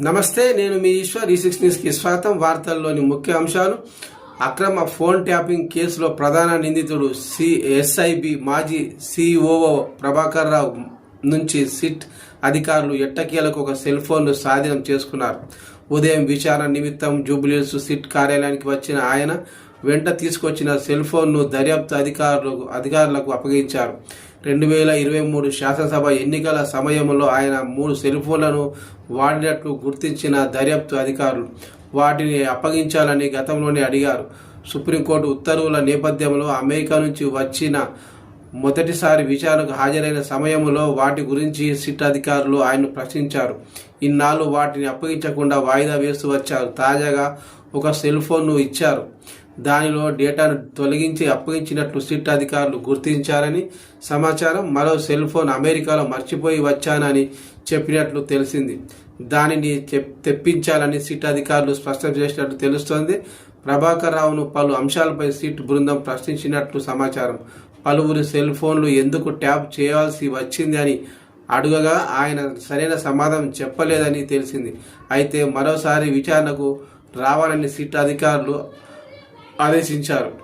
నమస్తే నేను మీ ఈశ్వర్. ఈ సిక్స్ న్యూస్కి స్వాగతం. వార్తల్లోని ముఖ్య అంశాలు. అక్రమ ఫోన్ ట్యాపింగ్ కేసులో ప్రధాన నిందితుడు సి ఎస్ఐబి మాజీ సిఓఓ ప్రభాకర్ రావు నుంచి సిట్ అధికారులు ఎట్టకేలకు ఒక సెల్ ఫోన్ను స్వాధీనం చేసుకున్నారు. ఉదయం విచారణ నిమిత్తం జూబ్లీస్ సిట్ కార్యాలయానికి వచ్చిన ఆయన వెంట తీసుకొచ్చిన సెల్ ఫోన్ను దర్యాప్తు అధికారులకు అధికారులకు అప్పగించారు. రెండు వేల ఇరవై మూడు శాసనసభ ఎన్నికల సమయంలో ఆయన మూడు సెల్ఫోన్లను వాడినట్లు గుర్తించిన దర్యాప్తు అధికారులు వాటిని అప్పగించాలని గతంలోనే అడిగారు. సుప్రీంకోర్టు ఉత్తర్వుల నేపథ్యంలో అమెరికా నుంచి వచ్చిన మొదటిసారి విచారణకు హాజరైన సమయంలో వాటి గురించి సిట్ అధికారులు ఆయన్ను ప్రశ్నించారు. ఇన్నాళ్ళు వాటిని అప్పగించకుండా వాయిదా వేస్తూ వచ్చారు. తాజాగా ఒక సెల్ ఫోన్ను ఇచ్చారు. దానిలో డేటాను తొలగించి అప్పగించినట్లు సిట్ అధికారులు గుర్తించారని సమాచారం. మరో సెల్ ఫోన్ అమెరికాలో మర్చిపోయి వచ్చానని చెప్పినట్లు తెలిసింది. దానిని తెప్పించాలని సిట్ అధికారులు స్పష్టం చేసినట్లు తెలుస్తోంది. ప్రభాకర్ రావును పలు అంశాలపై సిట్ బృందం ప్రశ్నించినట్లు సమాచారం. పలువురు సెల్ ఫోన్లు ఎందుకు ట్యాప్ చేయాల్సి వచ్చింది అని అడుగగా ఆయన సరైన సమాధానం చెప్పలేదని తెలిసింది. అయితే మరోసారి విచారణకు రావాలని సిట్ అధికారులు ఆదేశించారు.